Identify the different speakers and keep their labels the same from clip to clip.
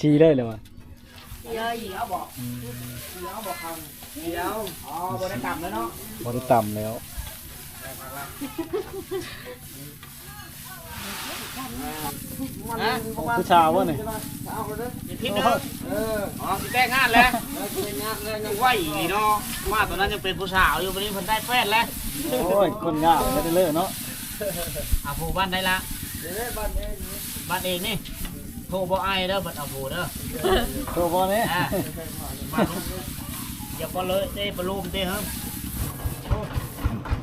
Speaker 1: ชี้เลยเลยวะ
Speaker 2: เดี๋ยวอีกเอาบอกเดี๋ยวเอาบอกคำเดี๋ยวอ๋อบริกรรมแล้วเนาะ
Speaker 1: บริต่ำแล้ว
Speaker 2: ฮะ
Speaker 1: ผู้ชาววะนี่
Speaker 2: เอาไปเลย
Speaker 3: อย่าพิษเด้อ
Speaker 2: เออ
Speaker 3: อ๋อสิแต่งงานแล้ว
Speaker 2: แล้วเป็นงานเลย
Speaker 3: ยังไหวอีกเนาะว่าตอนนั้นยังเป็นผู้สาวอยู่วันนี้เพิ่นได้แฟนแล้ว
Speaker 1: โอ้ยคนงามไม่ได้เลิกเนาะ
Speaker 3: อาผู้บ้านได้ละ
Speaker 2: เดี๋ยวได้บ้านนี้
Speaker 3: บ้านเองนี่โทรบ่อายเด้อบัดเอาผู้เด้อ
Speaker 1: โทรบอลนี่
Speaker 3: อ่าบ้านอย่าบ่เลยเด้ปลุมเด้เฮิม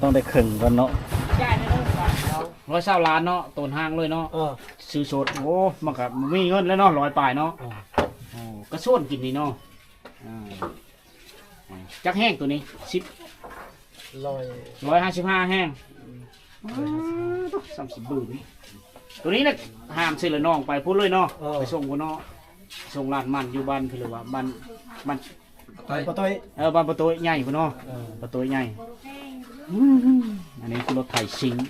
Speaker 1: ต้องได้ขึงกันเนาะ
Speaker 3: จ่ายได้เด้อเราร้อยเศร้าล้านเนาะต้นห้างเลยเนาะ
Speaker 2: เออ
Speaker 3: ซื้อสดโอ้มันก็มีเงินแล้วเนาะร้อยปลายเนาะ
Speaker 2: อ๋อ
Speaker 3: โอ้ก็ส่วนกินนี่เนาะอ่าจักแห้งตัวนี้สิบ
Speaker 2: ลอย
Speaker 3: ร้อยห้าสิบห้าแห้งสามสิบบืน ตัวนี้นะห้ามซื้อเลยน้องไปพูดเลยเนาะไปส่งกูเนาะส่งร้านมันอยู่บ้านคือว่าบ้านบ้าน
Speaker 2: ไปปะต้อย
Speaker 3: เออบ้านประตูใหญ่กูเนาะ
Speaker 2: เออ
Speaker 3: ประตูใหญ่อันนี้คือรถไถซิงค์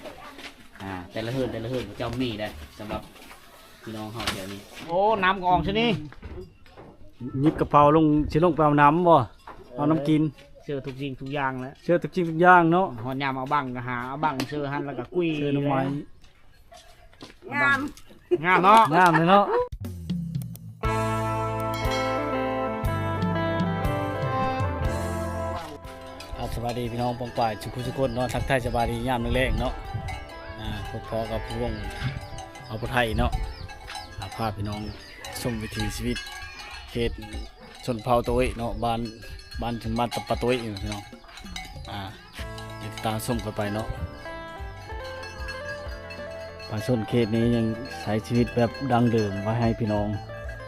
Speaker 3: อ่าแต่ละเฮือนแต่ละเฮือนเจ้ามีได้สำหรับพี่น้องเฮาเดี๋ยวนี้ โอ้น้ำกองชนี่
Speaker 1: หยิบกระเป๋าลงชิลงไปเอาน้ำบ่เอาน้ำกิน
Speaker 3: เชื่อทุกสิ่งทุกอย่างแล้ว
Speaker 1: เชื่อทุกจริงทุกอย่างเนาะ
Speaker 3: หอนยามเอาบังก็หาเอาบังเชื่อหันแล้วก็กุ้ย
Speaker 1: เชื่อหน้ำไม้
Speaker 3: งาม งามเนาะ
Speaker 1: งามเลยเนาะครับสวัสดีพี่น้องปองป่ายชุกุชุกคนเนาะทักทายสบายดียามแรงๆเนาะอ่าพบพอกับพวงเอาพุไทยเนาะอ่าพาพี่น้องชมวิถีชีวิตเขตชนเผ่าตัวเอยเนาะบ้านบ้านชนบ้านตะปะตัวเอยพี่น้องอ่าเดี๋ยวติดตามชมกันไปเนาะ ป่าชนเขตนี้ยังใช้ชีวิตแบบดังเดิมไว้ให้พี่น้อง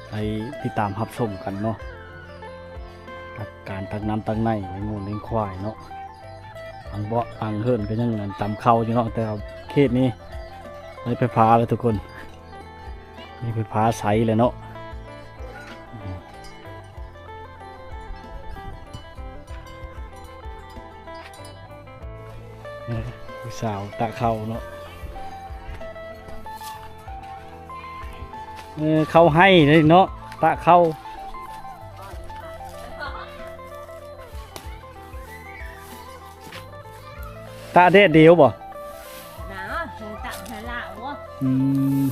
Speaker 1: ไปติดตามรับชมกันเนาะตักการตักน้ำตักในไว้งูเลี้ยงควายเนาะอังเบาะอังเฮิรนก็ยังอันตำเข้าอยู่เนาะแต่เขตนี้ไม่ไปพาเลยทุกคนนี่ไปพาใสเลยเนาะสาวตะเข้าเนาะ เออเข้าให้เลยเนาะตะเข้าตาเด็ดเดียวบ่
Speaker 4: Đó, thằng tặng thằng lạ quá
Speaker 1: อืม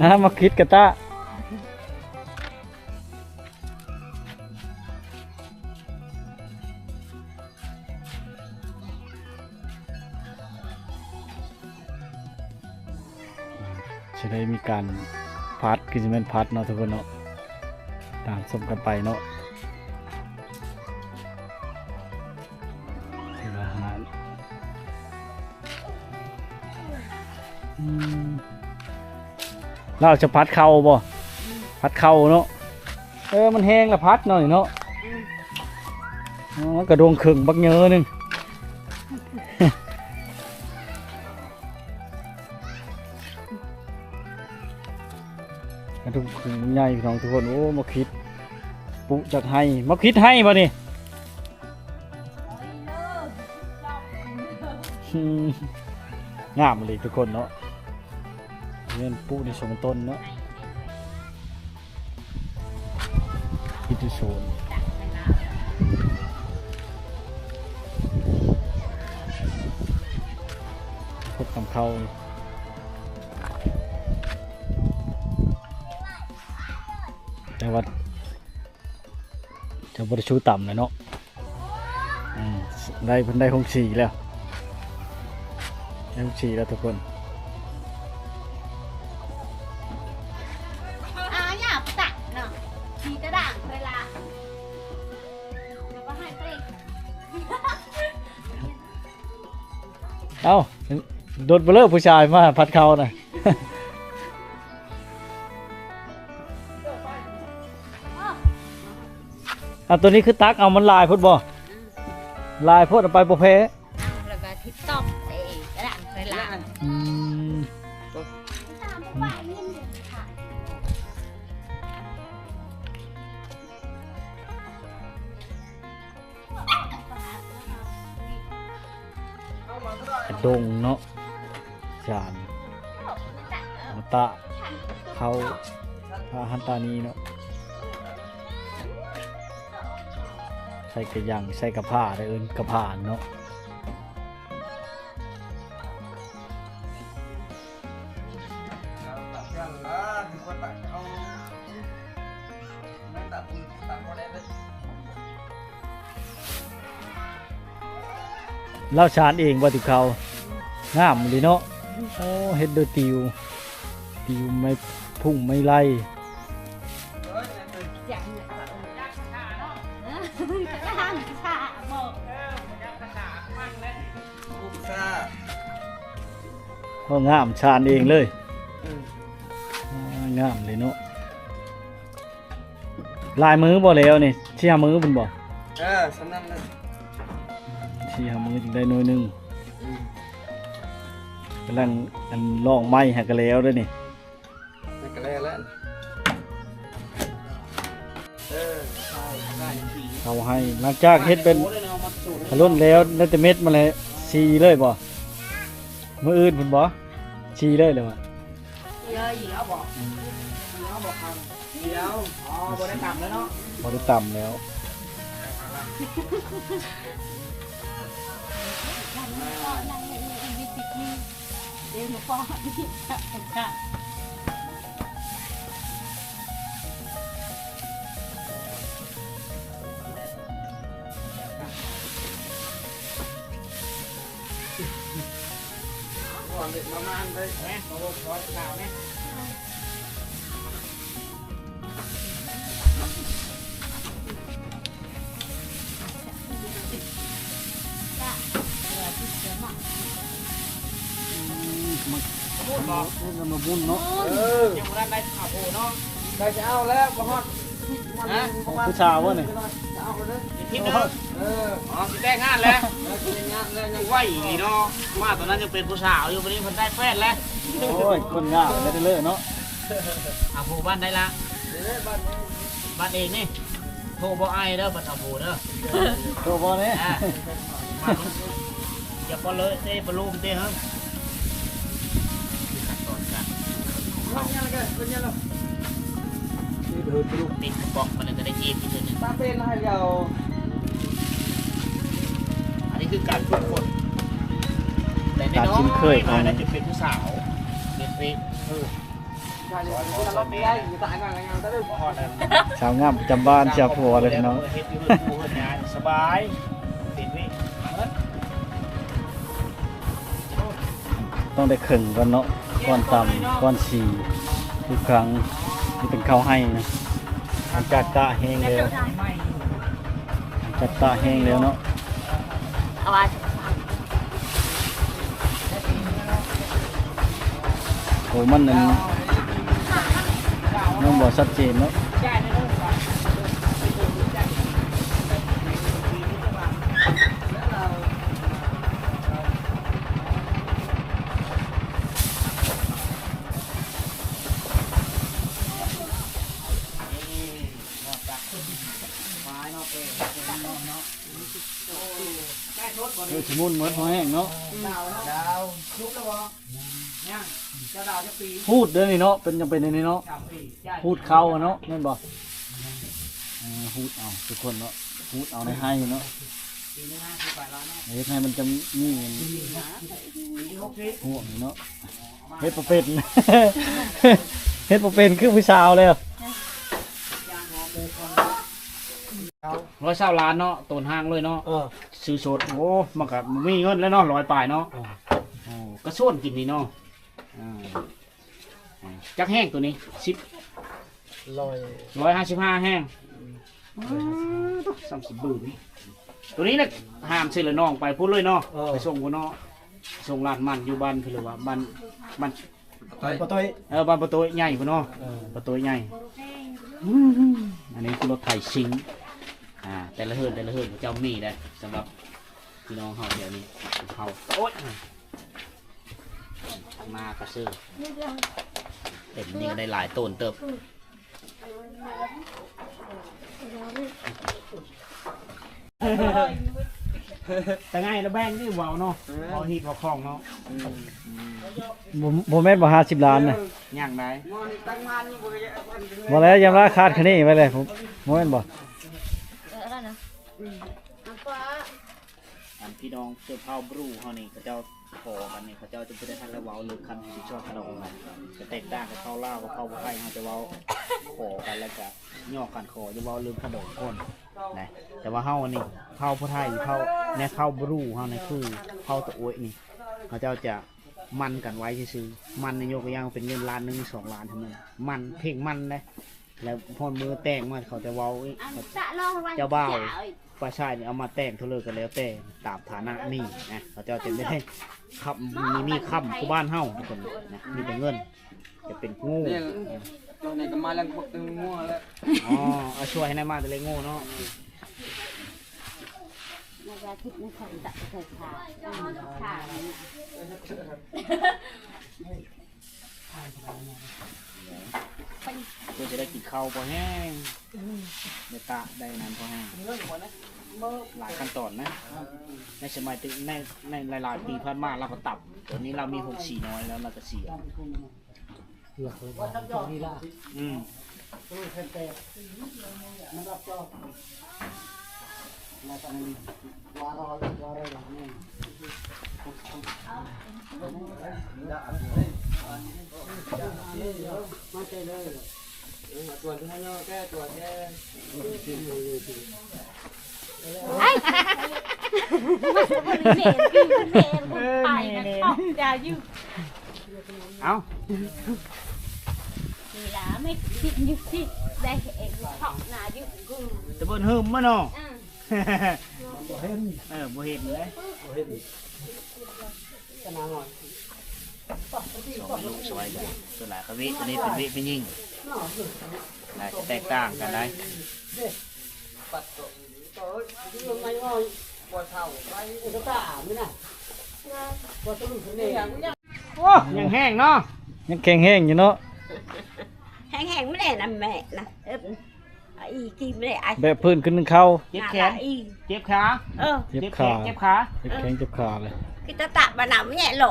Speaker 1: อะมาคิดกันตาจะ การพัดคือจะเป็นพัดเนาะทุกคนเนาะตามสมกันไปเนาะถือว่าหาเราจะพัดเข่าบ่พัดเข่าเนาะเออมันแห้งล้วพัดหน่อยเนาะอ๋อกระดวงขึงบักเยอะหนึง ญ่พี่น้องทุกคนโอ้มาคิดปุจากให้มาคิดให้บ่นี่งามเลยทุกคนเนาะเงินปูในสมต้นเนาะพิทุโซนพดกำเข้า แต่ว่าจะบริชูต่ำเลยเนาะอืมได้เพิ่นได้คงสี่แล้วได้คงสี่แล้วทุกคน
Speaker 4: À, nhà tặng nè Thì ta đảng phải là Nó có hai cây
Speaker 1: เอ้าโดนเบลเลอร์ผู้ชายมาพัดเขาน่ะ อะตัวนี้คือตักเอามันลายพุทบ่ลายพุทเอาไปบ่เพ
Speaker 4: Ăn rồi và thịt tóc Để ta đảng phải là
Speaker 1: อืมกระดงเนาะจานมาตะเขาพาฮันตานีเนาะ ใส่กระยังใส่กระผ้าได้เอินกระผ้าเนาะ
Speaker 2: ตัดกันละถึงคนตัดเอาไม่ตัดตัดพอได้เลย
Speaker 1: เล่าชานเองว่าติเขางามเลยเนาะโอ้เฮ็ดโดยติว ติวไม่พุ่งไม่ไล่ ก็งามชานเองเลยอ่างามเลยเนาะลายมือบ่แล้วนี่เชี่ยมือเป็นบ่
Speaker 2: เออสำนักเลย
Speaker 1: เชี่ยมือจึงได้หน่วยหนึงกำลังอันลองไม้หักกันแล้วด้วยนี่
Speaker 2: ไม่กระแล้วแล้วเออ
Speaker 1: เอาให้หลังจากเฮ็ดเป็นขลุ่นแล้วได้แต่เม็ดมาเลยชีเลยบ่ มืออื่นพุ่นบ่ชีเลยเลยว่ะ
Speaker 2: เดี๋ยวเดี๋ยวบอกเดี๋ยวบอกคำเดี๋ยวอ๋อบได้ต่ำแล้วเนาะ
Speaker 1: บ่ได้ต่ำแล้ว
Speaker 4: เดี๋ยวหนูฟ้องนี่ค่ะ
Speaker 2: ก่อนเด็ก ประมาณเลยแม่มาบอกขอข่าวแม่
Speaker 1: พูดบอกมาบุญเนาะ
Speaker 2: เออ
Speaker 3: ยังบ่ได้ได้ข่าวโพเนาะ
Speaker 2: ได้จะเอาแล้วบ่ฮอด
Speaker 3: ฮะ
Speaker 1: ผู้ชาววะนี่
Speaker 2: จะเอาไปเลย
Speaker 3: คิดเด้อ
Speaker 2: เออ
Speaker 3: อ๋อสิแต่งงานแล้ว
Speaker 2: แล้วกินงานเลย
Speaker 3: ยั
Speaker 2: ยังง
Speaker 3: ไหวอีเนาะมาตอนนั้นยังเป็นผู้สาวอยู่วันนี้เพิ่นได้แฟนแล้ว
Speaker 1: โอ้ย คนงามได้เลยเนาะ
Speaker 3: อาผู้บ้านได้ละ
Speaker 2: เดี๋ยวบ้านนี้
Speaker 3: บ้านเองนี่โทรบ่ไอายเด้อบัดอาผู้เด้อ
Speaker 1: โตบ่เนี่ย
Speaker 3: อ่ามาอย่าปล่อยเลยเต้ปลุมเต้ฮะขั้นตอนการ
Speaker 2: คนยังไงคนยังไง
Speaker 3: นี่เดินปลุมติดบอกมันจะได้เย็นที่สุดนึง
Speaker 2: ตาเป็นให้เรา
Speaker 3: อันนี้ คือการฝึกฝนแต่ใน
Speaker 1: การ
Speaker 3: น้อย
Speaker 1: ชิมเคยของ
Speaker 3: น่าจะเป็นผู้สาวเป็นเป็นเออ
Speaker 2: ใช่เลยเราลดไม่ได้อยู่ตายงานงานได้เลย
Speaker 3: พอแล้ว
Speaker 1: ชาวงามประจำบ้านชาวผัวเลยพี่น้อง
Speaker 3: เฮ็ดอยู่เฮ็ดผู้เฮ็ดงานสบายเป็นวิ
Speaker 1: ต้องได้ขึงก่อนเนาะก่อนตำก่อนฉี่ทุกครั้งนี่เป็นข้าวให้นะหลังจากตะแห้งแล้วหลังจากตะแห้งแล้วเนาะ
Speaker 4: เอาไว้
Speaker 1: โอ้มันนั่นน้องบอกชัดเจนเนาะ เออสมุนเหมือนหัวแห้งเนาะ
Speaker 2: ดาวดาวชุบแล้วบ่ยังเจ้าดาวจะปี
Speaker 1: พูดเด้อนี่เนาะเป็นยังเป็นในนี้เนาะ
Speaker 2: สามปี
Speaker 1: พูดเข้าอะเนาะแม่นบอกเออพูดเอาทุกคนเนาะพูดเอาในให้เนาะ
Speaker 2: ปีนี้นะคือไปแล้วเนาะ
Speaker 1: เฮ็ดให้มันจะมี
Speaker 2: ปีหกสิบ
Speaker 1: ห่วงเนาะเฮ็ดบ่เป็น เฮ็ดบ่เป็นคือผู้สาวแล้ว
Speaker 3: ร้อยเศร้าล้านเนาะต้นห้างเลยเนาะ
Speaker 2: เออ
Speaker 3: ซื้อสดโอ้มันก็มีเงินแล้วเนาะร้อยปลายเนาะโอ้ก็ส่วนกินนี่เนาะอ่าอ่าจักแห้งตัวนี้สิบ
Speaker 2: ลอย
Speaker 3: ร้อยห้าสิบห้าแห้งสามสิบบืนตัวนี้นะห้ามซื้อเลยน้องไปพูดเลยเนาะไปส่งกูเนาะส่งร้านมันอยู่บ้านคือว่าบ้านบ้าน
Speaker 2: ไปปะต้อย
Speaker 3: เออบ้านประตูใหญ่พุ่นเนาะประตูใหญ่อันนี้คือรถไถชิง อ่าแต่ละเฮือนแต่ละเฮือนเจ้ามีได้สำหรับพี่น้องเฮาเดี๋ยวนี้เฮาโอ๊ยมากระซื้อเต็มนี่ก็ได้หลายต้นเติบแต่ง่ายแล้วแบ่งนี่เว้าเนาะเอาหีบเอาของเนาะ
Speaker 1: บ่บ่แม่นบ่50ล้านน่ะ
Speaker 3: ย่างได้
Speaker 2: มอนี่ตั้งมานี่บ่ได้เอาคนเป็น
Speaker 1: บ่แล้วยามราคาดคันนี้ไว้เลยผมบ่แม่นบ่
Speaker 4: เออแล้ว นะน้ำปลา
Speaker 3: อันพี่น้องเสื้อผ้าบรูเขานี่เขาเจ้าขอกันนี่เขาเจ้าจะไปได้ทันแล้วเว้าเลยคันที่ชอบขนมกันจะแตกต่างกับข้าวลาวกับข้าวไข่เขาจะเว้าขอกันแล้วก็ย่อกันขอจะเว้าลืมขนมก้นนะแต่ว่าเฮานี่ข้าวผู้ไทยข้าวในข้าวบรูเฮานี่คือข้าวตะโอยนี่เขาเจ้าจะมันกันไว้ซื่อๆมันในโยกย่างเป็นเงินล้านหนึงสองล้านเท่านั้นมันเพ่งมันเลยแล้วพอมือแต่งมาเขาจะเว้าอีก
Speaker 4: อันจะลองไว้
Speaker 3: เจ้าบ่าว ฝ่ายชายนี่เอามาแต่งเท่าเลยกันแล้วแต่ตามฐานะนี่นะเขาเจะจะไม่ได้ขับมีมีคำคู่บ้านเฮาทุกคนนะมีแต่เงิน จะเป็นงู
Speaker 2: เนี่ยตอนนี้ก็มาแล้วพวกตึงงัวแล้ว
Speaker 3: อ๋อเอาช่วยให้ได้มาแต่เลยงูเนาะ
Speaker 4: ในาคิดในคนจะเคยขาขา
Speaker 3: เพื่อจะได้กินข้าวพอแห้งได้ตะได้นั้นพอแห้ง หลายขั้นตอนนะ ในสมัยตึกในในหลายๆปีผ่านมาเราก็ตับตอนนี้เรามีหกสี่น้อยแล้วเราก็เสียอืม
Speaker 2: ตัวที่ให้เนาแก้ตัวแก้
Speaker 4: ไอ้เนรอยู่เนรไปนะชอบยาอยู่
Speaker 3: เอ้า
Speaker 4: เวลาไม่คิดอยู่ที่ได้เองชอบนาอยู่กู
Speaker 3: จะบนหึมมาเนาะ
Speaker 4: อ่า
Speaker 3: เออบ่เห็นเลยจะนางอ่อนสองลูกสวยกันตัวหลายกวิตัวนี้เป็นวิเป็นยิ่งน่าจะแตกต่างกันได้
Speaker 2: ปัดตัวตัวที่ยังไงว่าบ่เท่าไปก็ตาไม่น่ะบ่ต้องรู้เนี่ยอย่างนี้
Speaker 3: โอ้ยังแห้งเนาะ
Speaker 1: ยังแข็งแห้งอยู่เนาะ
Speaker 4: แห้งๆไม่ได้นะแม่นะเอออีกีไม่ได้ไอ้
Speaker 1: แบบพื้นขึ้นเข้า
Speaker 3: เจ็บแขน
Speaker 4: อี
Speaker 3: เจ็บขา
Speaker 4: เออ
Speaker 1: เจ็บ
Speaker 3: แข
Speaker 1: ขาน
Speaker 3: เจ็บขา
Speaker 1: เจ็บแข้งเจ็บขาเลย
Speaker 4: กิตาตะบะหนำเนี่ยโหล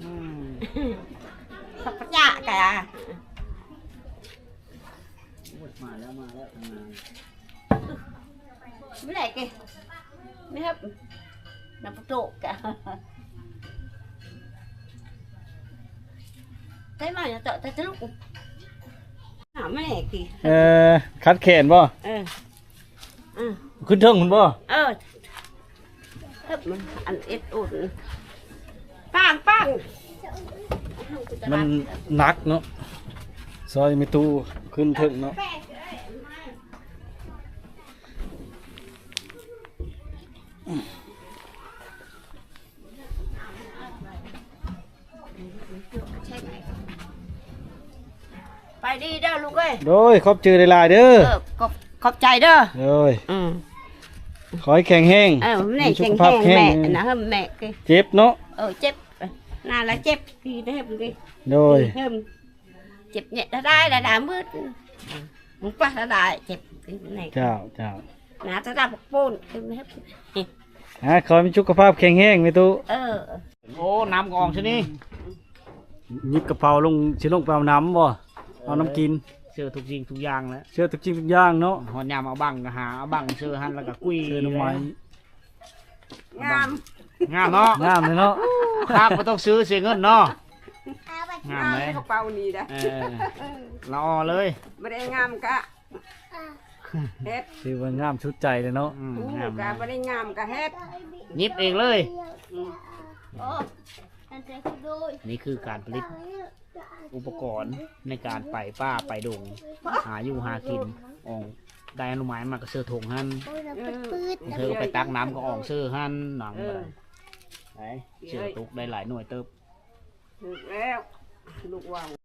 Speaker 3: อืม
Speaker 4: สัพยะกะ
Speaker 3: มาแล้วมาแล้วมา
Speaker 4: ไม่ได้กี่ไม่ครับน้ำประตูกะใช่ไหมจะเจาะจะลุกหาไม่ได้กี่
Speaker 1: เอ่อคัดแขนบ่
Speaker 4: เออเออ
Speaker 1: ขึ้นเทิงคุณบ่
Speaker 4: เออเฮ้ยมันอันเอ็ดอุ่นปังปัง
Speaker 1: มันหนักเนาะซอยมีตู้ขึ้นเทิงเนาะ
Speaker 4: ไปดีเด้อลูกเอ้ย
Speaker 1: โดยขอบจือหลายๆเด้อ
Speaker 4: เออขอบขอบใจเด้อ
Speaker 1: โดย
Speaker 4: อืม
Speaker 1: ขอให้แข็งแห้ง
Speaker 4: เออแม่
Speaker 1: มีสุ
Speaker 4: แข็
Speaker 1: ข
Speaker 4: ง
Speaker 1: ภาพ
Speaker 4: แข็ง
Speaker 1: แข็ง
Speaker 4: แม่นะเฮ้ยแม่กี่
Speaker 1: เจ็บเนาะ
Speaker 4: เออเจ็บน่าละเจ็บกี่ได้เฮ้ยกี่
Speaker 1: โดย
Speaker 4: เฮ้ยเจ็บเนี่ยได้ได้ได้มืดมึงป้าได้เจ็บกี่ไหน
Speaker 1: เจ้าเจ้า
Speaker 4: น่าจะได้ปกปูนคือเฮ้ย
Speaker 1: ฮะขอให้มีสุขภาพแข็งแห้งมีตู้
Speaker 4: เออ
Speaker 3: โอ้น้ำกองชนี่
Speaker 1: หยิบกระเป๋าลงสิลงไปเอาน้ำบ่เอาน้ำกิน
Speaker 3: เชื่อทุกสิ่งทุกอย่างแล้ว
Speaker 1: เชื่อทุกจริงทุกอย่างเนาะ
Speaker 3: หอนยามเอาบังก็หาเอาบังเชื่อหันแล้วก็กุ้ย
Speaker 1: เชื่อหน่อไม้
Speaker 4: งาม
Speaker 3: งามเนาะ
Speaker 1: งามเลยเนาะ
Speaker 3: ครับก็ต้องซื้อเสียเงินเนาะ งามไหม
Speaker 5: กระเป๋านี่นะ
Speaker 3: เออละออเลย
Speaker 5: ไม่ได้งามกะ เฮ็ด
Speaker 1: ถือว่างามชุดใจเลยเนาะ
Speaker 3: อืม
Speaker 5: อู้
Speaker 3: งาม
Speaker 5: กะ
Speaker 3: นะ
Speaker 5: ไม่ได้งามกะเฮ็ด
Speaker 3: ยิบเองเลย
Speaker 4: โอ้นั่นเจ๊คุณดู
Speaker 3: นี่คือการผลิตอุปกรณ์ในการไปป้าไปดง หาอยู่หากินอองได้อนุมัยมากระเสื้อถงหัน
Speaker 5: เออ
Speaker 3: เธอก็ไปตักน้ำก็อองเสื้อหันหนัง
Speaker 5: เอ
Speaker 3: ไป
Speaker 5: อ
Speaker 3: ไหนเสื้อตุกได้หลายหน่วยเติบ
Speaker 5: ถูกแล้วลูกว่าว